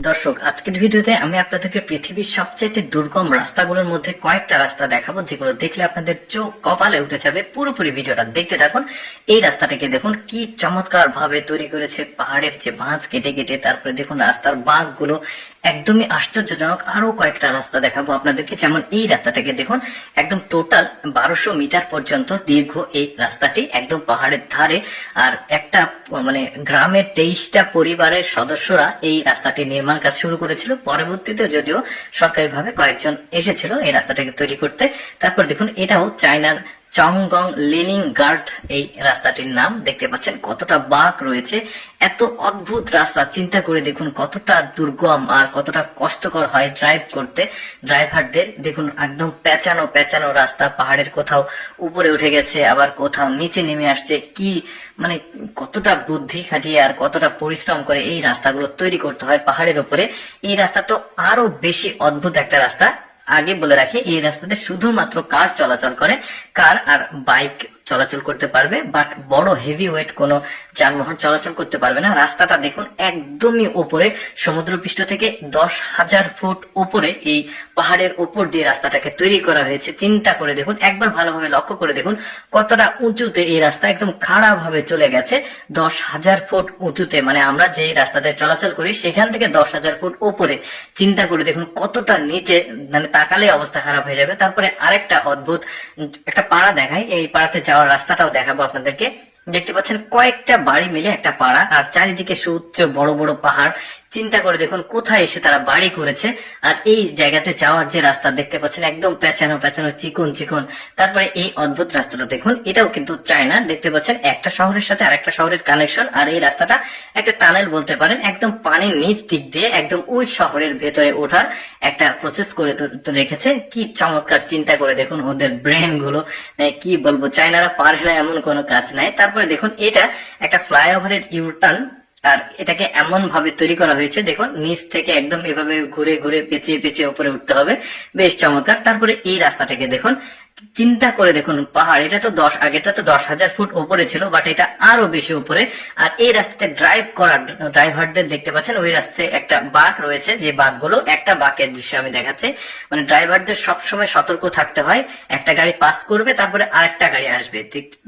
দর্শক, আজকের ভিডিওতে আমি আপনাদেরকে পৃথিবীর সবচেয়ে দুর্গম রাস্তাগুলোর মধ্যে কয়েকটা রাস্তা দেখাবো, যেগুলো দেখলে আপনাদের চোখ কপালে উঠে যাবে। পুরোপুরি ভিডিওটা দেখতে থাকুন। এই রাস্তাটাকে দেখুন, কি চমৎকার ভাবে তৈরি করেছে পাহাড়ের যে বাঁধ কেটে কেটে, তারপরে দেখুন রাস্তার বাঁকগুলো। একদমই আশ্চর্যজনক আরও কয়েকটা রাস্তা দেখাবো আপনাদেরকে। যেমন এই রাস্তাটাকে দেখুন, একদম টোটাল বারোশো মিটার পর্যন্ত দীর্ঘ এই রাস্তাটি, একদম পাহাড়ের ধারে। আর একটা মানে গ্রামের তেইশটা পরিবারের সদস্যরা এই রাস্তাটি নির্মাণ কাজ শুরু করেছিল। পরবর্তীতে যদিও সরকারিভাবে কয়েকজন এসেছিল এই রাস্তাটাকে তৈরি করতে। তারপর দেখুন, এটাও চায়নার চংগং লিলিং গার্ড এই রাস্তাটির নাম। দেখতে পাচ্ছেন কতটা বাঁক রয়েছে। এত অদ্ভুত রাস্তা। চিন্তা করে দেখুন কতটা দুর্গম আর কতটা কষ্টকর হয় ড্রাইভ করতে। ড্রাইভারদের দেখুন একদম পেঁচানো পেঁচানো রাস্তা। পাহাড়ের কোথাও উপরে উঠে গেছে, আবার কোথাও নিচে নেমে আসছে। কি মানে কতটা বুদ্ধি খাটিয়ে আর কতটা পরিশ্রম করে এই রাস্তাগুলো তৈরি করতে হয় পাহাড়ের উপরে। এই রাস্তা তো আরও বেশি অদ্ভুত একটা রাস্তা। আগে বলে রাখি এই রাস্তাতে শুধুমাত্র কার চলাচল করে কার আর বাইক চলাচল করতে পারবে বাট বড় হেভি ওয়েট কোনো যানবাহন চলাচল করতে পারবে না। রাস্তাটা দেখুন একদমই উপরে, সমুদ্রপৃষ্ঠ থেকে দশ হাজার ফুট উপরে এই পাহাড়ের উপর দিয়ে রাস্তাটাকে তৈরি করা হয়েছে। চিন্তা করে দেখুন, একবার ভালোভাবে লক্ষ্য করে দেখুন কতটা উঁচুতে এই রাস্তা একদম খাড়া ভাবে চলে গেছে। দশ হাজার ফুট উঁচুতে মানে আমরা যে রাস্তাতে চলাচল করি, সেখান থেকে দশ হাজার ফুট উপরে। চিন্তা করে দেখুন কতটা নিচে মানে তাকালে অবস্থা খারাপ হয়ে যাবে। তারপরে আরেকটা অদ্ভুত, একটা পাড়া দেখায় এই পাড়াতে যাওয়ার রাস্তাটাও দেখাবো আপনাদেরকে। দেখতে পাচ্ছেন কয়েকটা বাড়ি মিলে একটা পাড়া, আর চারিদিকে সুউচ্চ বড় বড় পাহাড়। চিন্তা করে দেখুন কোথায় এসে তারা বাড়ি করেছে। আর এই জায়গাতে যাওয়ার যে রাস্তা দেখতে পাচ্ছেন, একদম পেঁচানো পেঁচানো, চিকন চিকন। তারপরে এই অদ্ভুত রাস্তাটা দেখুন, এটাও কিন্তু চায়না। দেখতে পাচ্ছেন, একটা শহরের সাথে আরেকটা শহরের কানেকশন আর এই রাস্তাটা একটা টানেল বলতে পারেন, একদম পানির নিচ দিক দিয়ে, একদম ওই শহরের ভেতরে ওঠার একটা প্রসেস করে রেখেছে। কি চমৎকার চিন্তা করে দেখুন ওদের ব্রেনগুলো। মানে কি বলব, চায়নারা পারে না এমন কোনো কাজ নাই। তারপরে দেখুন, এটা একটা ফ্লাইওভারের ইউটার্ন আর এটাকে এমন ভাবে তৈরি করা হয়েছে, দেখুন, নিচ থেকে একদম এভাবে ঘুরে ঘুরে পেঁচিয়ে পেঁচিয়ে উপরে উঠতে হবে। বেশ চমৎকার। তারপরে এই রাস্তাটাকে দেখুন চিন্তা করে দেখুন, পাহাড়, এটা তো দশ আগেটা তো দশ হাজার ফুট উপরে ছিল বাট এটা আরও বেশি উপরে আর এই রাস্তাতে ড্রাইভ করা ড্রাইভারদের দেখতে পাচ্ছেন, ওই রাস্তায় একটা বাঘ রয়েছে, যে বাঘগুলো একটা বাঘের দৃশ্য আমি দেখাচ্ছি। মানে ড্রাইভারদের সবসময় সতর্ক থাকতে হয়, একটা গাড়ি পাস করবে, তারপরে আরেকটা গাড়ি আসবে।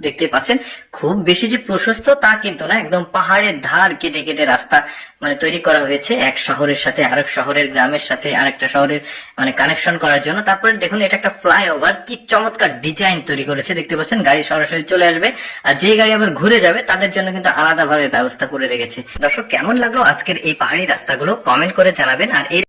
দেখতে পাচ্ছেন, খুব বেশি যে প্রশস্ত তা কিন্তু না, একদম পাহাড়ের ধার কেটে কেটে রাস্তা মানে তৈরি করা হয়েছে, এক শহরের সাথে আরেক শহরের গ্রামের সাথে আরেকটা শহরের মানে কানেকশন করার জন্য। তারপরে দেখুন, এটা একটা ফ্লাইওভার কি চমৎকার ডিজাইন তৈরি করেছে, দেখতে পাচ্ছেন, গাড়ি সরাসরি চলে আসবে। আর যে গাড়ি আবার ঘুরে যাবে, তাদের জন্য কিন্তু আলাদাভাবে ব্যবস্থা করে রেখেছে। দর্শক, কেমন লাগল আজকের এই পাহাড়ি রাস্তাগুলো? কমেন্ট করে জানাবেন। আর